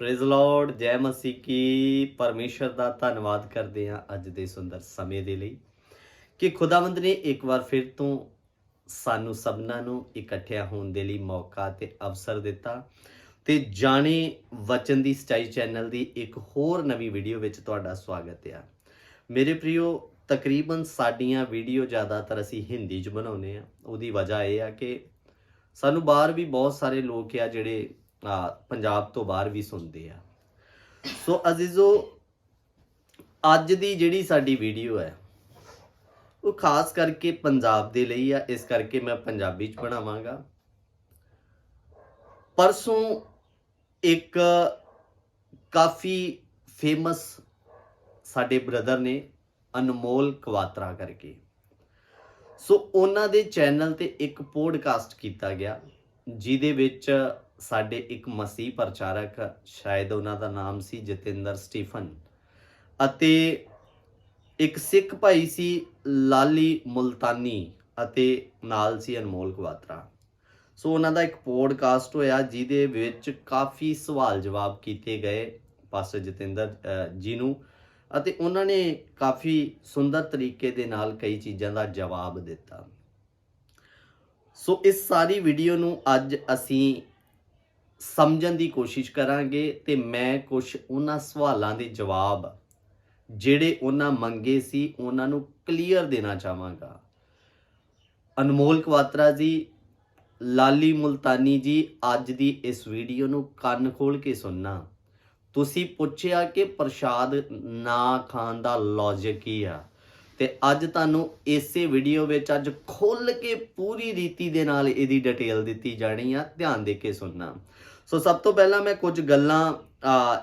Praise Lord ਜੈ ਮਸੀਹ ਕੀ ਪਰਮੇਸ਼ਰ ਦਾ ਧੰਨਵਾਦ ਕਰਦੇ ਹਾਂ ਅੱਜ ਦੇ ਸੁੰਦਰ ਸਮੇਂ ਦੇ ਲਈ ਕਿ ਖੁਦਾਵੰਦ ਨੇ ਇੱਕ ਵਾਰ ਫਿਰ ਤੋਂ ਸਾਨੂੰ ਸਭਨਾਂ ਨੂੰ ਇਕੱਠਿਆਂ ਹੋਣ ਦੇ ਲਈ ਮੌਕਾ ਤੇ ਅਵਸਰ ਦਿੱਤਾ ਤੇ ਜਾਣੇ ਵਚਨ ਦੀ ਸਟਾਈ ਚੈਨਲ ਦੀ ਇੱਕ ਹੋਰ ਨਵੀਂ ਵੀਡੀਓ ਵਿੱਚ ਤੁਹਾਡਾ ਸਵਾਗਤ ਹੈ। ਮੇਰੇ ਪ੍ਰਿਓ ਤਕਰੀਬਨ ਸਾਡੀਆਂ ਵੀਡੀਓ ਜ਼ਿਆਦਾਤਰ ਅਸੀਂ ਹਿੰਦੀ 'ਚ ਬਣਾਉਂਦੇ ਆ ਉਹਦੀ ਵਜ੍ਹਾ ਇਹ ਆ ਕਿ ਸਾਨੂੰ ਬਾਹਰ ਵੀ ਬਹੁਤ ਸਾਰੇ ਲੋਕ ਆ ਜਿਹੜੇ ਪੰਜਾਬ ਤੋਂ ਬਾਹਰ ਵੀ ਸੁਣਦੇ ਆ। ਸੋ ਅਜ਼ੀਜ਼ੋ, ਅੱਜ ਦੀ ਜਿਹੜੀ ਸਾਡੀ ਵੀਡੀਓ ਹੈ, ਉਹ ਖਾਸ ਕਰਕੇ ਪੰਜਾਬ ਦੇ ਲਈ ਆ। ਇਸ ਕਰਕੇ ਮੈਂ ਪੰਜਾਬੀ ਚ ਬਣਾਵਾਂਗਾ। ਪਰਸੋਂ ਇੱਕ ਕਾਫੀ ਫੇਮਸ ਸਾਡੇ ਬ੍ਰਦਰ ਨੇ ਅਨਮੋਲ ਕਵਾਤਰਾ ਕਰਕੇ। ਸੋ ਉਹਨਾਂ ਦੇ ਚੈਨਲ ਤੇ ਇੱਕ ਪੋਡਕਾਸਟ ਕੀਤਾ ਗਿਆ, ਜਿਹਦੇ ਵਿੱਚ ਸਾਡੇ ਇੱਕ ਮਸੀਹ ਪ੍ਰਚਾਰਕ ਸ਼ਾਇਦ ਉਹਨਾਂ ਦਾ ਨਾਮ ਸੀ ਜਤਿੰਦਰ ਸਟੀਫਨ ਅਤੇ ਇੱਕ ਸਿੱਖ ਭਾਈ ਸੀ ਲਾਲੀ ਮੁਲਤਾਨੀ ਅਤੇ ਨਾਲ ਸੀ ਅਨਮੋਲ ਕਵਾਤਰਾ। ਸੋ ਉਹਨਾਂ ਦਾ ਇੱਕ ਪੋਡਕਾਸਟ ਹੋਇਆ ਜਿਹਦੇ ਵਿੱਚ ਕਾਫੀ ਸਵਾਲ ਜਵਾਬ ਕੀਤੇ ਗਏ ਪਾਸਟਰ ਜਤਿੰਦਰ ਜੀ ਨੂੰ ਅਤੇ ਉਹਨਾਂ ਨੇ ਕਾਫੀ ਸੁੰਦਰ ਤਰੀਕੇ ਦੇ ਨਾਲ ਕਈ ਚੀਜ਼ਾਂ ਦਾ ਜਵਾਬ ਦਿੱਤਾ। ਸੋ ਇਸ ਸਾਰੀ ਵੀਡੀਓ ਨੂੰ ਅੱਜ ਅਸੀਂ ਸਮਝਣ ਦੀ ਕੋਸ਼ਿਸ਼ ਕਰਾਂਗੇ ਤੇ ਮੈਂ ਕੁਝ ਉਹਨਾਂ ਸਵਾਲਾਂ ਦੇ ਜਵਾਬ ਜਿਹੜੇ ਉਹਨਾਂ ਮੰਗੇ ਸੀ ਉਹਨਾਂ ਨੂੰ ਕਲੀਅਰ ਦੇਣਾ ਚਾਹਾਂਗਾ। ਅਨਮੋਲ ਕਵਾਤਰਾ ਜੀ, ਲਾਲੀ ਮੁਲਤਾਨੀ ਜੀ, ਅੱਜ ਦੀ ਇਸ ਵੀਡੀਓ ਨੂੰ ਕੰਨ ਖੋਲ ਕੇ ਸੁਣਨਾ। ਤੁਸੀਂ ਪੁੱਛਿਆ ਕਿ ਪ੍ਰਸ਼ਾਦ ਨਾ ਖਾਣ ਦਾ ਲੌਜਿਕ ਕੀ ਆ? ਤੇ ਅੱਜ ਤੁਹਾਨੂੰ ਇਸੇ ਵੀਡੀਓ ਵਿੱਚ ਅੱਜ ਖੁੱਲ ਕੇ ਪੂਰੀ ਰੀਤੀ ਦੇ ਨਾਲ ਇਹਦੀ ਡਿਟੇਲ ਦਿੱਤੀ ਜਾਣੀ ਆ, ਧਿਆਨ ਦੇ ਕੇ ਸੁਣਨਾ। ਸੋ ਸਭ ਤੋਂ ਪਹਿਲਾਂ ਮੈਂ ਕੁਝ ਗੱਲਾਂ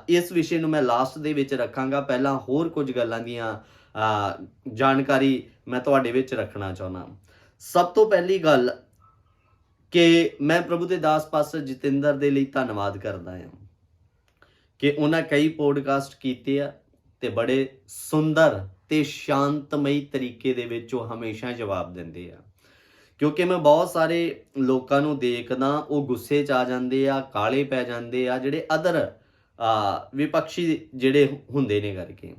ਇਸ ਵਿਸ਼ੇ ਨੂੰ ਮੈਂ ਲਾਸਟ ਦੇ ਵਿੱਚ ਰੱਖਾਂਗਾ। ਪਹਿਲਾਂ ਹੋਰ ਕੁਝ ਗੱਲਾਂ ਦੀਆਂ ਜਾਣਕਾਰੀ ਮੈਂ ਤੁਹਾਡੇ ਵਿੱਚ ਰੱਖਣਾ ਚਾਹੁੰਦਾ। ਸਭ ਤੋਂ ਪਹਿਲੀ ਗੱਲ ਕਿ ਮੈਂ ਪ੍ਰਭੂ ਦੇ ਦਾਸ ਪਾਸਟਰ ਜਤਿੰਦਰ ਦੇ ਲਈ ਧੰਨਵਾਦ ਕਰਦਾ ਹਾਂ ਕਿ ਉਹਨਾਂ ਕਈ ਪੋਡਕਾਸਟ ਕੀਤੇ ਆ ਤੇ ਬੜੇ ਸੁੰਦਰ ਤੇ ਸ਼ਾਂਤਮਈ ਤਰੀਕੇ ਦੇ ਵਿੱਚ ਉਹ ਹਮੇਸ਼ਾ ਜਵਾਬ ਦਿੰਦੇ ਆ। ਕਿਉਂਕਿ ਮੈਂ ਬਹੁਤ ਸਾਰੇ ਲੋਕਾਂ ਨੂੰ ਦੇਖਦਾ, ਉਹ ਗੁੱਸੇ 'ਚ ਆ ਜਾਂਦੇ ਆ, ਕਾਲੇ ਪੈ ਜਾਂਦੇ ਆ, ਜਿਹੜੇ ਅਦਰ ਵਿਪਕਸ਼ੀ ਜਿਹੜੇ ਹੁੰਦੇ ਨੇ ਕਰਕੇ।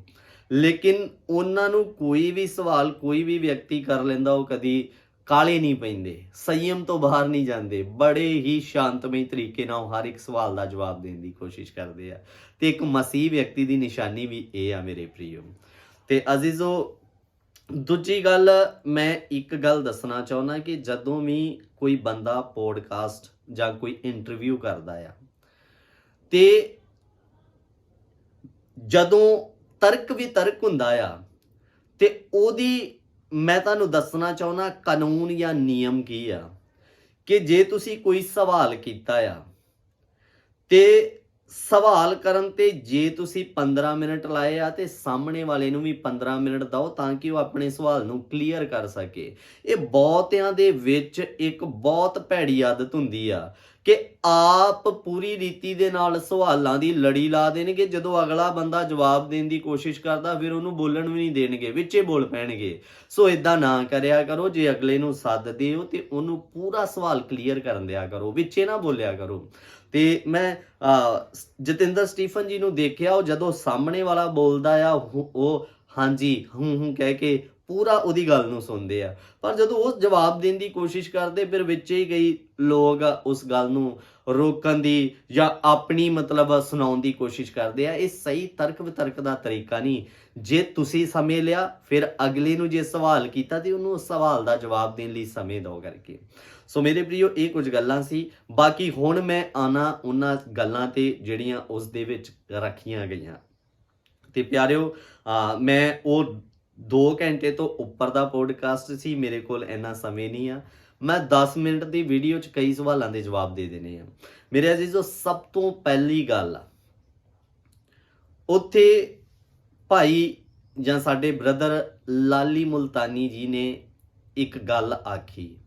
ਲੇਕਿਨ ਉਹਨਾਂ ਨੂੰ ਕੋਈ ਵੀ ਸਵਾਲ, ਕੋਈ ਵੀ ਵਿਅਕਤੀ ਕਰ ਲੈਂਦਾ, ਉਹ ਕਦੀ ਕਾਲੇ ਨਹੀਂ ਪੈਂਦੇ, ਸੰਯਮ ਤੋਂ ਬਾਹਰ ਨਹੀਂ ਜਾਂਦੇ, ਬੜੇ ਹੀ ਸ਼ਾਂਤਮਈ ਤਰੀਕੇ ਨਾਲ ਉਹ ਹਰ ਇੱਕ ਸਵਾਲ ਦਾ ਜਵਾਬ ਦੇਣ ਦੀ ਕੋਸ਼ਿਸ਼ ਕਰਦੇ ਆ। ਤੇ ਇੱਕ ਮਸੀਹ ਵਿਅਕਤੀ ਦੀ ਨਿਸ਼ਾਨੀ ਵੀ ਇਹ ਆ ਮੇਰੇ ਪ੍ਰੀਓ ਤੇ ਅਜ਼ੀਜ਼ੋ ਦੂਜੀ ਗੱਲ ਮੈਂ ਇੱਕ ਗੱਲ ਦੱਸਣਾ ਚਾਹੁੰਦਾ ਕਿ ਜਦੋਂ ਵੀ ਕੋਈ ਬੰਦਾ ਪੋਡਕਾਸਟ ਜਾਂ ਕੋਈ ਇੰਟਰਵਿਊ ਕਰਦਾ ਆ, ਤੇ ਜਦੋਂ ਤਰਕ ਵੀ ਤਰਕ ਹੁੰਦਾ ਆ, ਤੇ ਉਹਦੀ ਮੈਂ ਤੁਹਾਨੂੰ ਦੱਸਣਾ ਚਾਹੁੰਦਾ ਕਾਨੂੰਨ ਜਾਂ ਨਿਯਮ ਕੀ ਆ, ਕਿ ਜੇ ਤੁਸੀਂ ਕੋਈ ਸਵਾਲ ਕੀਤਾ ਆ, ਤੇ ਸਵਾਲ ਕਰਨ ਤੇ ਜੇ ਤੁਸੀਂ 15 ਮਿੰਟ ਲਾਏ ਆ ਤੇ ਸਾਹਮਣੇ ਵਾਲੇ ਨੂੰ ਵੀ 15 ਮਿੰਟ ਦਿਓ ਤਾਂ ਕਿ ਉਹ ਆਪਣੇ ਸਵਾਲ ਨੂੰ ਕਲੀਅਰ ਕਰ ਸਕੇ। ਇਹ ਬਹੁਤਿਆਂ ਦੇ ਵਿੱਚ ਇੱਕ ਬਹੁਤ ਭੈੜੀ ਆਦਤ ਹੁੰਦੀ ਆ ਕਿ ਆਪ ਪੂਰੀ ਰੀਤੀ ਦੇ ਨਾਲ ਸਵਾਲਾਂ ਦੀ ਲੜੀ ਲਾ ਦੇਣਗੇ, ਜਦੋਂ ਅਗਲਾ ਬੰਦਾ ਜਵਾਬ ਦੇਣ ਦੀ ਕੋਸ਼ਿਸ਼ ਕਰਦਾ, ਫਿਰ ਉਹਨੂੰ ਬੋਲਣ ਵੀ ਨਹੀਂ ਦੇਣਗੇ, ਵਿੱਚੇ ਬੋਲ ਪੈਣਗੇ। ਸੋ ਇਦਾਂ ਨਾ ਕਰਿਆ ਕਰੋ, ਜੇ ਅਗਲੇ ਨੂੰ ਸੱਦ ਦਿਓ ਤੇ ਉਹਨੂੰ ਪੂਰਾ ਸਵਾਲ ਕਲੀਅਰ ਕਰਨ ਦਿਆ ਕਰੋ, ਵਿੱਚੇ ਨਾ ਬੋਲਿਆ ਕਰੋ। ਤੇ ਮੈਂ ਜਤਿੰਦਰ ਸਟੀਫਨ ਜੀ ਨੂੰ ਦੇਖਿਆ, ਉਹ ਜਦੋਂ ਸਾਹਮਣੇ ਵਾਲਾ ਬੋਲਦਾ ਆ ਉਹ ਉਹ ਹਾਂਜੀ, ਹੂੰ ਹੂੰ ਕਹਿ ਕੇ ਪੂਰਾ ਉਹਦੀ ਗੱਲ ਨੂੰ ਸੁਣਦੇ ਆ। ਪਰ ਜਦੋਂ ਉਹ ਜਵਾਬ ਦੇਣ ਦੀ ਕੋਸ਼ਿਸ਼ ਕਰਦੇ, ਫਿਰ ਵਿੱਚ ਹੀ ਕਈ ਲੋਕ ਉਸ ਗੱਲ ਨੂੰ ਰੋਕਣ ਦੀ ਜਾਂ ਆਪਣੀ ਮਤਲਬ ਸੁਣਾਉਣ ਦੀ ਕੋਸ਼ਿਸ਼ ਕਰਦੇ ਆ। ਇਹ ਸਹੀ ਤਰਕ ਵਿਤਰਕ ਦਾ ਤਰੀਕਾ ਨਹੀਂ। ਜੇ ਤੁਸੀਂ ਸਮੇਂ ਲਿਆ, ਫਿਰ ਅਗਲੇ ਨੂੰ ਜੇ ਸਵਾਲ ਕੀਤਾ, ਤੇ ਉਹਨੂੰ ਉਸ ਸਵਾਲ ਦਾ ਜਵਾਬ ਦੇਣ ਲਈ ਸਮੇਂ ਦਿਓ ਕਰਕੇ। ਸੋ ਮੇਰੇ ਪ੍ਰਿਯੋ, ਇਹ ਕੁਝ ਗੱਲਾਂ ਸੀ। ਬਾਕੀ ਹੁਣ ਮੈਂ ਆਣਾ ਉਹਨਾਂ ਗੱਲਾਂ ਤੇ ਜਿਹੜੀਆਂ ਉਸ ਦੇ ਵਿੱਚ ਰੱਖੀਆਂ ਗਈਆਂ। ਤੇ ਪਿਆਰਿਓ ਅਹ ਮੈਂ ਉਹ 2 ਘੰਟੇ ਤੋਂ ਉੱਪਰ ਦਾ ਪੋਡਕਾਸਟ ਸੀ, ਮੇਰੇ ਕੋਲ ਇੰਨਾ ਸਮੇਂ ਨਹੀਂ ਆ। ਮੈਂ 10 ਮਿੰਟ ਦੀ ਵੀਡੀਓ 'ਚ ਕਈ ਸਵਾਲਾਂ ਦੇ ਜਵਾਬ ਦੇ ਦੇਣੇ ਆ। ਮੇਰੇ ਅਜ਼ੀਜ਼ੋ ਸਭ ਤੋਂ ਪਹਿਲੀ ਗੱਲ ਉੱਥੇ ਭਾਈ ਜਾਂ ਸਾਡੇ ਬ੍ਰਦਰ ਲਾਲੀ ਮੁਲਤਾਨੀ ਜੀ ਨੇ ਇੱਕ ਗੱਲ ਆਖੀ।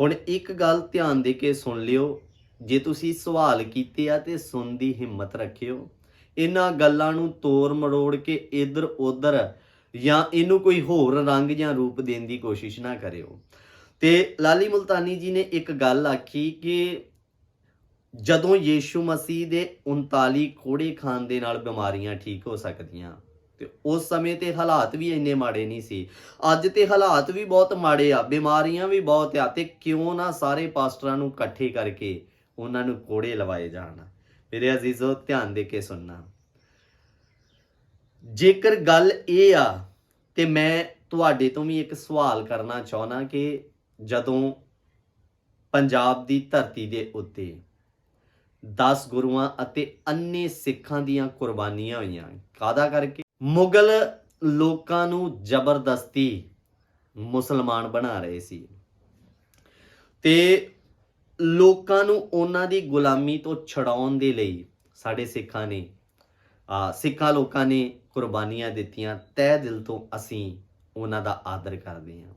ਹੁਣ ਇੱਕ ਗੱਲ ਧਿਆਨ ਦੇ ਕੇ ਸੁਣ ਲਿਓ। ਜੇ ਤੁਸੀਂ ਸਵਾਲ ਕੀਤੇ ਆ ਤੇ ਸੁਣ ਦੀ ਹਿੰਮਤ ਰੱਖਿਓ। ਇਹਨਾਂ ਗੱਲਾਂ ਨੂੰ ਤੋੜ ਮਰੋੜ ਕੇ ਇੱਧਰ ਉੱਧਰ ਜਾਂ ਇਹਨੂੰ ਕੋਈ ਹੋਰ ਰੰਗ ਜਾਂ ਰੂਪ ਦੇਣ ਦੀ ਕੋਸ਼ਿਸ਼ ਨਾ ਕਰਿਓ। ਤੇ ਲਾਲੀ ਮੁਲਤਾਨੀ ਜੀ ਨੇ ਇੱਕ ਗੱਲ ਆਖੀ ਕਿ ਜਦੋਂ ਯੀਸ਼ੂ ਮਸੀਹ ਦੇ 39 ਕੋੜੇ ਖਾਣ ਦੇ ਨਾਲ ਬਿਮਾਰੀਆਂ ਠੀਕ ਹੋ ਸਕਦੀਆਂ ਤੇ ਉਸ ਸਮੇਂ ਤੇ ਹਾਲਾਤ ਵੀ ਇੰਨੇ ਮਾੜੇ ਨਹੀਂ ਸੀ। ਅੱਜ ਤੇ ਹਾਲਾਤ ਵੀ ਬਹੁਤ ਮਾੜੇ ਆ, ਬਿਮਾਰੀਆਂ ਵੀ ਬਹੁਤ ਆ ਤੇ ਕਿਉਂ ਨਾ ਸਾਰੇ ਪਾਸਟਰਾਂ ਨੂੰ ਇਕੱਠੇ ਕਰਕੇ ਉਹਨਾਂ ਨੂੰ ਕੋੜੇ ਲਵਾਏ ਜਾਣ। ਮੇਰੇ ਅਜ਼ੀਜ਼ੋ, ਧਿਆਨ ਦੇ ਕੇ ਸੁਣਨਾ। ਜੇਕਰ ਗੱਲ ਇਹ ਆ, ਤੇ ਮੈਂ ਤੁਹਾਡੇ ਤੋਂ ਵੀ ਇੱਕ ਸਵਾਲ ਕਰਨਾ ਚਾਹਣਾ ਕਿ ਜਦੋਂ ਪੰਜਾਬ ਦੀ ਧਰਤੀ ਦੇ ਉੱਤੇ 10 ਗੁਰੂਆਂ ਅਤੇ ਅੰਨੇ ਸਿੱਖਾਂ ਦੀਆਂ ਕੁਰਬਾਨੀਆਂ ਹੋਈਆਂ ਕਾਦਾ ਕਰਕੇ? ਮੁਗਲ ਲੋਕਾਂ ਨੂੰ ਜ਼ਬਰਦਸਤੀ ਮੁਸਲਮਾਨ ਬਣਾ ਰਹੇ ਸੀ। ਤੇ ਲੋਕਾਂ ਨੂੰ ਉਹਨਾਂ ਦੀ ਗੁਲਾਮੀ ਤੋਂ ਛਡਾਉਣ ਦੇ ਲਈ ਸਾਡੇ ਸਿੱਖਾਂ ਨੇ, ਆ, ਸਿੱਖਾਂ ਲੋਕਾਂ ਨੇ ਕੁਰਬਾਨੀਆਂ ਦਿੱਤੀਆਂ, ਤਹਿ ਦਿਲ ਤੋਂ ਅਸੀਂ ਉਹਨਾਂ ਦਾ ਆਦਰ ਕਰਦੇ ਹਾਂ।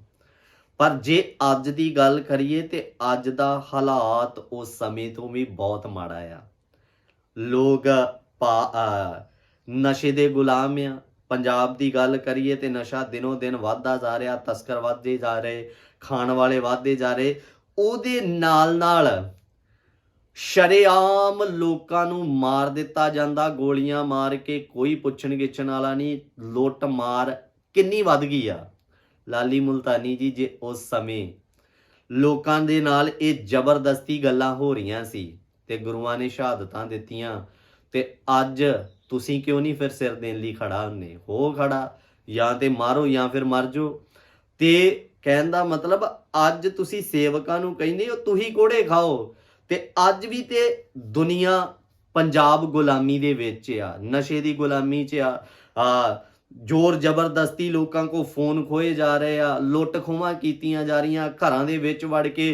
ਪਰ ਜੇ ਅੱਜ ਦੀ ਗੱਲ ਕਰੀਏ ਤੇ ਅੱਜ ਦਾ ਹਾਲਾਤ ਉਸ ਸਮੇਂ ਤੋਂ ਵੀ ਬਹੁਤ ਮਾੜਾ ਆ। ਲੋਕ ਪਾ ਨਸ਼ੇ ਦੇ ਗੁਲਾਮ ਆ। ਪੰਜਾਬ ਦੀ ਗੱਲ ਕਰੀਏ ਤੇ ਨਸ਼ਾ ਦਿਨੋ ਦਿਨ ਵੱਧਦਾ ਜਾ ਰਿਹਾ, ਤਸਕਰ ਵੱਧਦੇ ਜਾ ਰਹੇ, ਖਾਣ ਵਾਲੇ ਵੱਧਦੇ ਜਾ ਰਹੇ। ਉਹਦੇ ਨਾਲ ਨਾਲ ਸ਼ਰੇਆਮ ਲੋਕਾਂ ਨੂੰ ਮਾਰ ਦਿੱਤਾ ਜਾਂਦਾ, ਗੋਲੀਆਂ ਮਾਰ ਕੇ ਕੋਈ ਪੁੱਛਣ ਗਿੱਛਣ ਵਾਲਾ ਨਹੀਂ, ਲੁੱਟ ਮਾਰ ਕਿੰਨੀ ਵੱਧ ਗਈ ਆ। ਲਾਲੀ ਮੁਲਤਾਨੀ ਜੀ, ਜੇ ਉਸ ਸਮੇਂ ਲੋਕਾਂ ਦੇ ਨਾਲ ਇਹ ਜ਼ਬਰਦਸਤੀ ਗੱਲਾਂ ਹੋ ਰਹੀਆਂ ਸੀ ਤੇ ਗੁਰੂਆਂ ਨੇ ਸ਼ਹਾਦਤਾਂ ਦਿੱਤੀਆਂ ਤੇ ਅੱਜ ਤੁਸੀਂ ਕਿਉਂ ਨਹੀਂ ਫਿਰ ਸਿਰ ਦੇਣ ਲਈ ਖੜਾ ਹੁੰਨੇ? ਹੋ ਖੜਾ, ਜਾਂ ਤੇ ਮਾਰੋ, ਜਾਂ ਫਿਰ ਮਰ ਜਾਓ। ਤੇ ਕਹਿਣ ਦਾ ਮਤਲਬ, ਅੱਜ ਤੁਸੀਂ ਸੇਵਕਾਂ ਨੂੰ ਕਹਿੰਦੇ ਹੋ, ਤੁਸੀਂ ਕੋੜੇ ਖਾਓ। ਤੇ ਅੱਜ ਵੀ ਤੇ ਦੁਨੀਆ ਪੰਜਾਬ ਗੁਲਾਮੀ ਦੇ ਵਿੱਚ ਆ, ਨਸ਼ੇ ਦੀ ਗੁਲਾਮੀ 'ਚ ਆ ਆ ਜ਼ੋਰ ਜ਼ਬਰਦਸਤੀ ਲੋਕਾਂ ਕੋ ਫੋਨ ਖੋਏ ਜਾ ਰਹੇ ਆ, ਲੁੱਟ ਖੋਹਾਂ ਕੀਤੀਆਂ ਜਾ ਰਹੀਆਂ, ਘਰਾਂ ਦੇ ਵਿੱਚ ਵੜ ਕੇ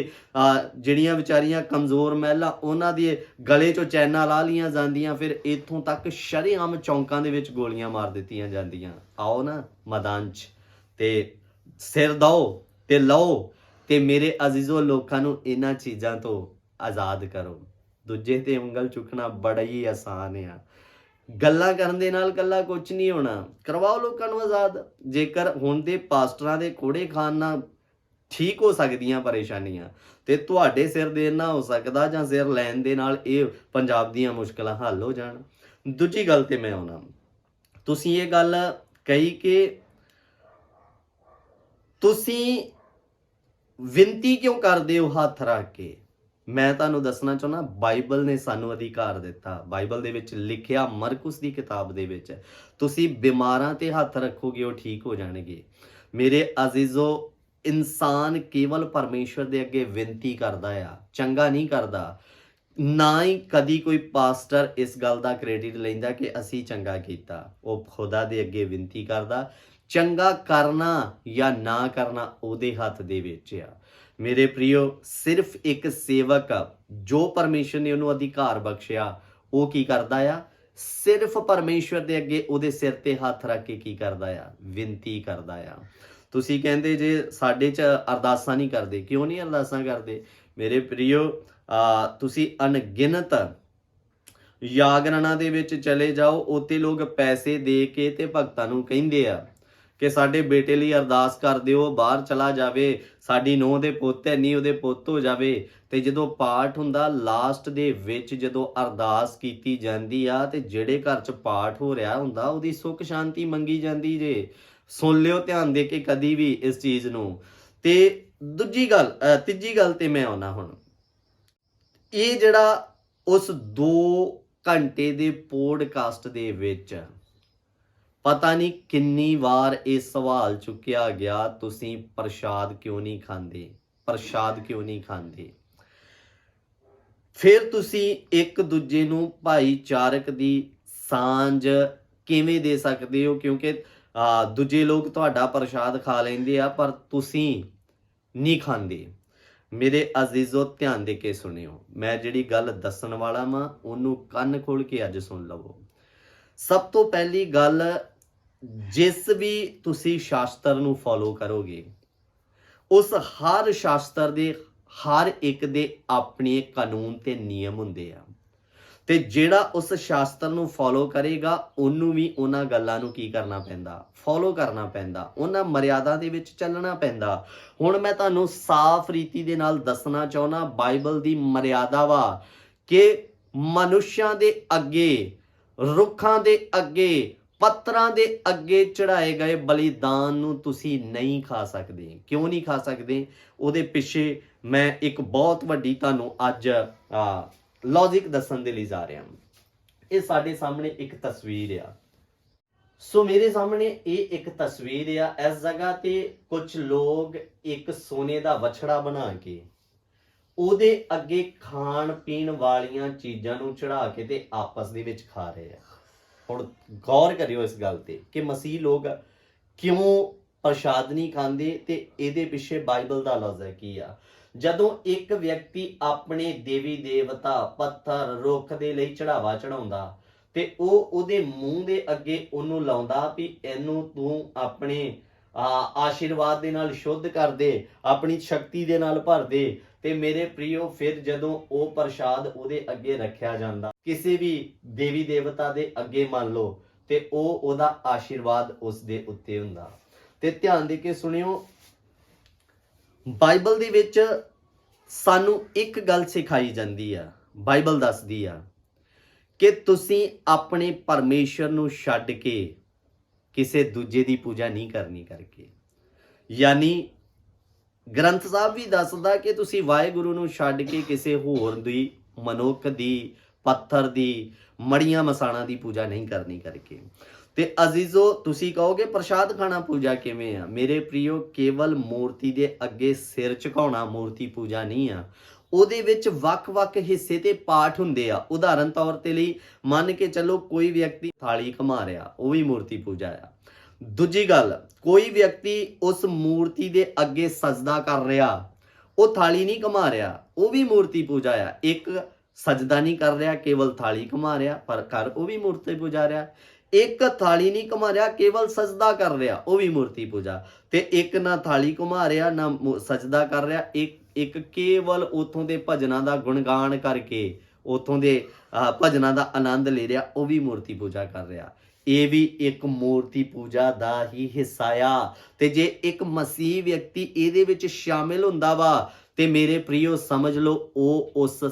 ਜਿਹੜੀਆਂ ਵਿਚਾਰੀਆਂ ਕਮਜ਼ੋਰ ਮਹਿਲਾ, ਉਹਨਾਂ ਦੇ ਗਲੇ 'ਚੋਂ ਚੈਨਾਂ ਲਾ ਲੀਆਂ ਜਾਂਦੀਆਂ, ਫਿਰ ਇੱਥੋਂ ਤੱਕ ਸ਼ਰੇਆਮ ਚੌਂਕਾਂ ਦੇ ਵਿੱਚ ਗੋਲੀਆਂ ਮਾਰ ਦਿੱਤੀਆਂ ਜਾਂਦੀਆਂ। ਆਓ ਨਾ ਮੈਦਾਨ 'ਚ ਤੇ ਸਿਰ ਦਓ ਤੇ ਲਓ ਤੇ ਮੇਰੇ ਅਜ਼ੀਜ਼ੋ ਲੋਕਾਂ ਨੂੰ ਇਹਨਾਂ ਚੀਜ਼ਾਂ ਤੋਂ ਆਜ਼ਾਦ ਕਰੋ। ਦੂਜੇ ਤੇ ਉਂਗਲ ਚੁੱਕਣਾ ਬੜਾ ਹੀ ਆਸਾਨ ਆ। ਗੱਲਾਂ ਕਰਨ ਦੇ ਨਾਲ ਕੱਲਾ ਕੁਝ ਨਹੀਂ ਹੋਣਾ। ਕਰਵਾਓ ਲੋਕਾਂ ਨੂੰ ਆਜ਼ਾਦ। ਜੇਕਰ ਹੁਣ ਦੇ ਪਾਸਟਰਾਂ ਦੇ ਕੋੜੇ ਖਾਨ ਨਾਲ ਠੀਕ ਹੋ ਸਕਦੀਆਂ ਪਰੇਸ਼ਾਨੀਆਂ, ਤੇ ਤੁਹਾਡੇ ਸਿਰ ਦੇ ਨਾ ਹੋ ਸਕਦਾ ਜਾਂ ਸਿਰ ਲੈਣ ਦੇ ਨਾਲ ਇਹ ਪੰਜਾਬ ਦੀਆਂ ਮੁਸ਼ਕਲਾਂ ਹੱਲ ਹੋ ਜਾਣ। ਦੂਜੀ ਗੱਲ ਤੇ ਮੈਂ ਆਉਣਾ। ਤੁਸੀਂ ਇਹ ਗੱਲ ਕਹੀ ਕਿ ਤੁਸੀਂ ਵਿਨਤੀ ਕਿਉਂ ਕਰਦੇ ਹੋ ਹੱਥ ਰੱਖ ਕੇ? ਮੈਂ ਤੁਹਾਨੂੰ ਦੱਸਣਾ ਚਾਹੁੰਦਾ, ਬਾਈਬਲ ਨੇ ਸਾਨੂੰ ਅਧਿਕਾਰ ਦਿੱਤਾ। ਬਾਈਬਲ ਦੇ ਵਿੱਚ ਲਿਖਿਆ, ਮਰਕੁਸ ਦੀ ਕਿਤਾਬ ਦੇ ਵਿੱਚ, ਤੁਸੀਂ ਬਿਮਾਰਾਂ ਤੇ ਹੱਥ ਰੱਖੋਗੇ, ਉਹ ਠੀਕ ਹੋ ਜਾਣਗੇ। ਮੇਰੇ ਅਜ਼ੀਜ਼ੋ, ਇਨਸਾਨ ਕੇਵਲ ਪਰਮੇਸ਼ਵਰ ਦੇ ਅੱਗੇ ਬੇਨਤੀ ਕਰਦਾ ਆ, ਚੰਗਾ ਨਹੀਂ ਕਰਦਾ। ਨਾ ਹੀ ਕਦੀ ਕੋਈ ਪਾਸਟਰ ਇਸ ਗੱਲ ਦਾ ਕ੍ਰੈਡਿਟ ਲੈਂਦਾ ਕਿ ਅਸੀਂ ਚੰਗਾ ਕੀਤਾ। ਉਹ ਖੁਦਾ ਦੇ ਅੱਗੇ ਬੇਨਤੀ ਕਰਦਾ, ਚੰਗਾ ਕਰਨਾ ਜਾਂ ਨਾ ਕਰਨਾ ਉਹਦੇ ਹੱਥ ਦੇ ਵਿੱਚ ਆ। ਮੇਰੇ ਪ੍ਰਿਓ ਸਿਰਫ ਇੱਕ ਸੇਵਕ ਜੋ ਪਰਮੇਸ਼ਰ ਨੇ ਉਹਨੂੰ ਅਧਿਕਾਰ ਬਖਸ਼ਿਆ, ਉਹ ਕੀ ਕਰਦਾ ਆ? ਸਿਰਫ ਪਰਮੇਸ਼ਵਰ ਦੇ ਅੱਗੇ ਉਹਦੇ ਸਿਰ ਤੇ ਹੱਥ ਰੱਖ ਕੇ ਕੀ ਕਰਦਾ ਆ? ਵਿੰਤੀ ਕਰਦਾ ਆ। ਤੁਸੀਂ ਕਹਿੰਦੇ ਜੇ ਸਾਡੇ ਚ ਅਰਦਾਸਾਂ ਨਹੀਂ ਕਰਦੇ, ਕਿਉਂ ਨਹੀਂ ਅਰਦਾਸਾਂ ਕਰਦੇ? ਮੇਰੇ ਪ੍ਰਿਓ ਤੁਸੀਂ ਅਣਗਿਣਤ ਯਾਗਰਣਾ ਦੇ ਵਿੱਚ ਚਲੇ ਜਾਓ, ਉੱਥੇ ਲੋਕ ਪੈਸੇ ਦੇ ਕੇ ਤੇ ਭਗਤਾਂ ਨੂੰ ਕਹਿੰਦੇ ਆ। ਕਿ ਸਾਡੇ ਬੇਟੇ ਲਈ ਅਰਦਾਸ ਕਰ ਦਿਓ, ਬਾਹਰ ਚਲਾ ਜਾਵੇ, ਸਾਡੀ ਨੂੰਹ ਦੇ ਪੁੱਤ ਹੈ ਨਹੀਂ ਉਹਦੇ ਪੁੱਤ ਹੋ ਜਾਵੇ। ਤੇ ਜਦੋਂ ਪਾਠ ਹੁੰਦਾ ਲਾਸਟ ਦੇ ਵਿੱਚ ਜਦੋਂ ਅਰਦਾਸ ਕੀਤੀ ਜਾਂਦੀ ਆ, ਤੇ ਜਿਹੜੇ ਘਰ 'ਚ ਪਾਠ ਹੋ ਰਿਹਾ ਹੁੰਦਾ, ਉਹਦੀ ਸੁੱਖ ਸ਼ਾਂਤੀ ਮੰਗੀ ਜਾਂਦੀ ਜੇ। ਸੁਣ ਲਿਓ ਧਿਆਨ ਦੇ ਕੇ ਕਦੀ ਵੀ ਇਸ ਚੀਜ਼ ਨੂੰ। ਤੇ ਦੂਜੀ ਗੱਲ ਤੀਜੀ ਗੱਲ ਤੇ ਮੈਂ ਆਉਣਾ ਹੁਣ। ਇਹ ਜਿਹੜਾ ਉਸ 2 ਘੰਟੇ ਦੇ ਪੋਡਕਾਸਟ ਦੇ ਵਿੱਚ ਪਤਾ ਨਹੀਂ ਕਿੰਨੀ ਵਾਰ ਇਹ ਸਵਾਲ ਚੁੱਕਿਆ ਗਿਆ ਤੁਸੀਂ ਪ੍ਰਸ਼ਾਦ ਕਿਉਂ ਨਹੀਂ ਖਾਂਦੇ? ਪ੍ਰਸ਼ਾਦ ਕਿਉਂ ਨਹੀਂ ਖਾਂਦੇ? ਫਿਰ ਤੁਸੀਂ ਇੱਕ ਦੂਜੇ ਨੂੰ ਭਾਈਚਾਰਕ ਦੀ ਸਾਂਝ ਕਿਵੇਂ ਦੇ ਸਕਦੇ ਹੋ? ਕਿਉਂਕਿ ਆ, ਦੂਜੇ ਲੋਕ ਤੁਹਾਡਾ ਪ੍ਰਸ਼ਾਦ ਖਾ ਲੈਂਦੇ ਆ ਪਰ ਤੁਸੀਂ ਨਹੀਂ ਖਾਂਦੇ। ਮੇਰੇ ਅਜ਼ੀਜ਼ੋ ਧਿਆਨ ਦੇ ਕੇ ਸੁਣਿਓ। ਮੈਂ ਜਿਹੜੀ ਗੱਲ ਦੱਸਣ ਵਾਲਾ ਵਾਂ ਉਹਨੂੰ ਕੰਨ ਖੋਲ ਕੇ ਅੱਜ ਸੁਣ ਲਵੋ। ਸਭ ਤੋਂ ਪਹਿਲੀ ਗੱਲ ਜਿਸ ਵੀ ਤੁਸੀਂ ਸ਼ਾਸਤਰ ਨੂੰ ਫੋਲੋ ਕਰੋਗੇ, ਉਸ ਹਰ ਸ਼ਾਸਤਰ ਦੇ ਹਰ ਇੱਕ ਦੇ ਆਪਣੇ ਕਾਨੂੰਨ ਤੇ ਨਿਯਮ ਹੁੰਦੇ ਆ। ਤੇ ਜਿਹੜਾ ਉਸ ਸ਼ਾਸਤਰ ਨੂੰ ਫੋਲੋ ਕਰੇਗਾ, ਉਹਨੂੰ ਵੀ ਉਹਨਾਂ ਗੱਲਾਂ ਨੂੰ ਕੀ ਕਰਨਾ ਪੈਂਦਾ? ਫੋਲੋ ਕਰਨਾ ਪੈਂਦਾ। ਉਹਨਾਂ ਮਰਿਆਦਾ ਦੇ ਵਿੱਚ ਚੱਲਣਾ ਪੈਂਦਾ। ਹੁਣ ਮੈਂ ਤੁਹਾਨੂੰ ਸਾਫ਼ ਰੀਤੀ ਦੇ ਨਾਲ ਦੱਸਣਾ ਚਾਹੁੰਦਾ, ਬਾਈਬਲ ਦੀ ਮਰਿਆਦਾ ਵਾ ਕਿ ਮਨੁੱਖਾਂ ਦੇ ਅੱਗੇ, ਰੁੱਖਾਂ ਦੇ ਅੱਗੇ ਪੱਤਰਾਂ ਦੇ ਅੱਗੇ ਚੜਾਏ ਗਏ ਬਲੀਦਾਨ ਨੂੰ ਤੁਸੀਂ ਨਹੀਂ ਖਾ ਸਕਦੇ। ਕਿਉਂ ਨਹੀਂ ਖਾ ਸਕਦੇ? ਉਹਦੇ ਪਿੱਛੇ ਮੈਂ ਇੱਕ ਬਹੁਤ ਵੱਡੀ ਤੁਹਾਨੂੰ ਅੱਜ ਲੌਜੀਕ ਦੱਸਣ ਦੇ ਲਈ ਜਾ ਰਿਹਾ ਹਾਂ। ਇਹ ਸਾਡੇ ਸਾਹਮਣੇ ਇੱਕ ਤਸਵੀਰ ਆ। ਸੋ ਮੇਰੇ ਸਾਹਮਣੇ ਇਹ ਇੱਕ ਤਸਵੀਰ ਆ। ਇਸ ਜਗ੍ਹਾ ਤੇ ਕੁਝ ਲੋਕ ਇੱਕ ਸੋਨੇ ਦਾ ਵਛੜਾ ਬਣਾ ਕੇ ਉਹਦੇ ਅੱਗੇ ਖਾਣ ਪੀਣ ਵਾਲੀਆਂ ਚੀਜ਼ਾਂ ਨੂੰ ਚੜਾ ਕੇ ਤੇ ਆਪਸ ਦੇ ਵਿੱਚ ਖਾ ਰਹੇ ਆ। ਹੁਣ ਗੌਰ ਕਰਿਓ ਇਸ ਗੱਲ ਤੇ ਕਿ ਮਸੀਹ ਲੋਕ ਕਿਉਂ ਪ੍ਰਸ਼ਾਦ ਨਹੀਂ ਖਾਂਦੇ ਤੇ ਇਹਦੇ ਪਿੱਛੇ ਬਾਈਬਲ ਦਾ ਲਫ਼ਜ਼ ਹੈ ਕੀ ਆ? ਜਦੋਂ ਇੱਕ ਵਿਅਕਤੀ ਆਪਣੇ ਦੇਵੀ ਦੇਵਤਾ, ਪੱਥਰ, ਰੁੱਖ ਦੇ ਲਈ ਚੜਾਵਾ ਚੜਾਉਂਦਾ ਤੇ ਉਹ ਉਹਦੇ ਮੂੰਹ ਦੇ ਅੱਗੇ ਉਹਨੂੰ ਲਾਉਂਦਾ ਵੀ ਇਹਨੂੰ ਤੂੰ ਆਪਣੇ ਆਸ਼ੀਰਵਾਦ ਦੇ ਨਾਲ ਸ਼ੁੱਧ ਕਰ ਦੇ ਆਪਣੀ ਸ਼ਕਤੀ ਦੇ ਨਾਲ ਭਰ ਦੇ ਤੇ ਮੇਰੇ ਪ੍ਰਿਓ ਫਿਰ ਜਦੋਂ ਉਹ ਪ੍ਰਸ਼ਾਦ ਉਹਦੇ ਅੱਗੇ ਰੱਖਿਆ ਜਾਂਦਾ, ਕਿਸੇ ਵੀ ਦੇਵੀ ਦੇਵਤਾ ਦੇ ਅੱਗੇ ਮੰਨ ਲਓ ਤੇ ਉਹ ਉਹਦਾ ਆਸ਼ੀਰਵਾਦ ਉਸ ਦੇ ਉੱਤੇ ਹੁੰਦਾ। ਤੇ ਧਿਆਨ ਦੇ ਕੇ ਸੁਣਿਓ, ਬਾਈਬਲ ਦੇ ਵਿੱਚ ਸਾਨੂੰ ਇੱਕ ਗੱਲ ਸਿਖਾਈ ਜਾਂਦੀ ਆ, ਬਾਈਬਲ ਦੱਸਦੀ ਆ ਕਿ ਤੁਸੀਂ ਆਪਣੇ ਪਰਮੇਸ਼ਰ ਨੂੰ ਛੱਡ ਕੇ ਕਿਸੇ ਦੂਜੇ ਦੀ ਪੂਜਾ ਨਹੀਂ ਕਰਨੀ ਕਰਕੇ। ਯਾਨੀ ਗ੍ਰੰਥ ਸਾਹਿਬ ਵੀ ਦੱਸਦਾ ਕਿ ਤੁਸੀਂ ਵਾਹਿਗੁਰੂ ਨੂੰ ਛੱਡ ਕੇ ਕਿਸੇ ਹੋਰ ਦੀ, ਮਨੁੱਖ ਦੀ, ਪੱਥਰ ਦੀ, ਮੜੀਆਂ ਮਸਾਣਾ ਦੀ ਪੂਜਾ ਨਹੀਂ ਕਰਨੀ ਕਰਕੇ। ਤੇ ਅਜ਼ੀਜ਼ੋ, ਤੁਸੀਂ ਕਹੋਗੇ ਪ੍ਰਸ਼ਾਦ ਖਾਣਾ ਪੂਜਾ ਕਿਵੇਂ ਆ? ਮੇਰੇ ਪ੍ਰਿਓ ਕੇਵਲ ਮੂਰਤੀ ਦੇ ਅੱਗੇ ਸਿਰ ਝੁਕਾਉਣਾ ਮੂਰਤੀ ਪੂਜਾ ਨਹੀਂ ਆ। ਉਹਦੇ ਵਿੱਚ ਵੱਖ-ਵੱਖ ਹਿੱਸੇ ਤੇ ਪਾਠ ਹੁੰਦੇ ਆ। ਉਦਾਹਰਨ ਤੌਰ ਤੇ ਲਈ ਮੰਨ ਕੇ ਚੱਲੋ ਕੋਈ ਵਿਅਕਤੀ ਥਾਲੀ ਘਮਾ ਰਿਹਾ, ਉਹ ਵੀ ਮੂਰਤੀ ਪੂਜਾ ਆ। ਦੂਜੀ ਗੱਲ, ਕੋਈ ਵਿਅਕਤੀ ਉਸ ਮੂਰਤੀ ਦੇ ਅੱਗੇ ਸਜਦਾ ਕਰ ਰਿਹਾ, ਉਹ ਥਾਲੀ ਨਹੀਂ ਘਮਾ ਰਿਹਾ, ਉਹ ਵੀ ਮੂਰਤੀ ਪੂਜਾ ਆ। ਇੱਕ ਸਜਦਾ ਨਹੀਂ ਕਰ ਰਿਹਾ, ਕੇਵਲ ਥਾਲੀ ਘਮਾ ਰਿਹਾ, ਪਰ ਕਰ ਉਹ ਵੀ ਮੂਰਤੀ ਪੂਜਾ ਰਿਹਾ। ਇੱਕ ਥਾਲੀ ਨਹੀਂ ਘਮਾ ਰਿਹਾ, ਕੇਵਲ ਸਜਦਾ ਕਰ ਰਿਹਾ, ਉਹ ਵੀ ਮੂਰਤੀ ਪੂਜਾ। ਤੇ ਇੱਕ ਨਾ ਥਾਲੀ ਘਮਾ ਰਿਹਾ, ਨਾ ਮੂ- ਸਜਦਾ ਕਰ ਰਿਹਾ, ਇੱਕ ਇੱਕ ਕੇਵਲ ਉਥੋਂ ਦੇ ਭਜਨਾਂ ਦਾ ਗੁਣਗਾਨ ਕਰਕੇ ਉਥੋਂ ਦੇ ਅਹ, ਭਜਨਾਂ ਦਾ ਆਨੰਦ ਲੈ ਰਿਹਾ ਉਹ ਵੀ ਮੂਰਤੀ ਪੂਜਾ ਕਰ ਰਿਹਾ। ਇਹ ਵੀ ਇੱਕ ਮੂਰਤੀ ਪੂਜਾ ਦਾ ਹੀ ਹਿੱਸਾ ਆ। ਤੇ ਜੇ ਇੱਕ ਮਸੀਹ ਵਿਅਕਤੀ ਇਹਦੇ ਵਿੱਚ ਸ਼ਾਮਿਲ ਹੁੰਦਾ ਵਾ ਤੇ ਮੇਰੇ ਪ੍ਰਿਓ ਸਮਝ ਲਓ ਉਹ ਉਸ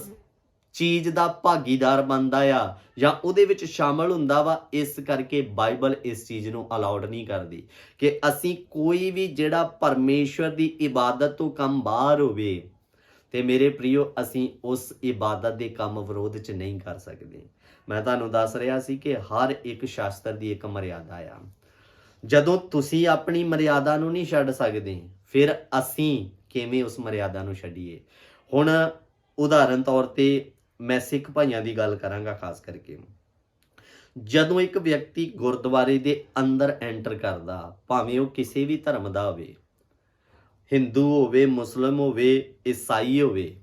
ਚੀਜ਼ ਦਾ ਭਾਗੀਦਾਰ ਬਣਦਾ ਆ ਜਾਂ ਉਹਦੇ ਵਿੱਚ ਸ਼ਾਮਲ ਹੁੰਦਾ ਵਾ, ਇਸ ਕਰਕੇ ਬਾਈਬਲ ਇਸ ਚੀਜ਼ ਨੂੰ ਅਲਾਉਡ ਨਹੀਂ ਕਰਦੀ ਕਿ ਅਸੀਂ ਕੋਈ ਵੀ ਜਿਹੜਾ ਪਰਮੇਸ਼ਵਰ ਦੀ ਇਬਾਦਤ ਤੋਂ ਕੰਮ ਬਾਹਰ ਹੋਵੇ, ਤੇ ਮੇਰੇ ਪ੍ਰਿਓ ਅਸੀਂ ਉਸ ਇਬਾਦਤ ਦੇ ਕੰਮ ਵਿਰੋਧ ਚ ਨਹੀਂ ਕਰ ਸਕਦੇ। ਮੈਂ ਤੁਹਾਨੂੰ ਦੱਸ ਰਿਹਾ ਸੀ ਕਿ ਹਰ ਇੱਕ ਸ਼ਾਸਤਰ ਦੀ ਇੱਕ ਮਰਿਆਦਾ ਆ। ਜਦੋਂ ਤੁਸੀਂ ਆਪਣੀ ਮਰਿਆਦਾ ਨੂੰ ਨਹੀਂ ਛੱਡ ਸਕਦੇ, ਫਿਰ ਅਸੀਂ ਕਿਵੇਂ ਉਸ ਮਰਿਆਦਾ ਨੂੰ ਛੱਡੀਏ? ਹੁਣ ਉਦਾਹਰਨ ਤੌਰ ਤੇ ਮੈਂ ਸਿੱਖ ਭਾਈਆਂ ਦੀ ਗੱਲ ਕਰਾਂਗਾ ਖਾਸ ਕਰਕੇ। ਜਦੋਂ ਇੱਕ ਵਿਅਕਤੀ ਗੁਰਦੁਆਰੇ ਦੇ ਅੰਦਰ ਐਂਟਰ ਕਰਦਾ, ਭਾਵੇਂ ਉਹ ਕਿਸੇ ਵੀ ਧਰਮ ਦਾ ਹੋਵੇ, ਹਿੰਦੂ ਹੋਵੇ, ਮੁਸਲਮ ਹੋਵੇ, ਈਸਾਈ ਹੋਵੇ,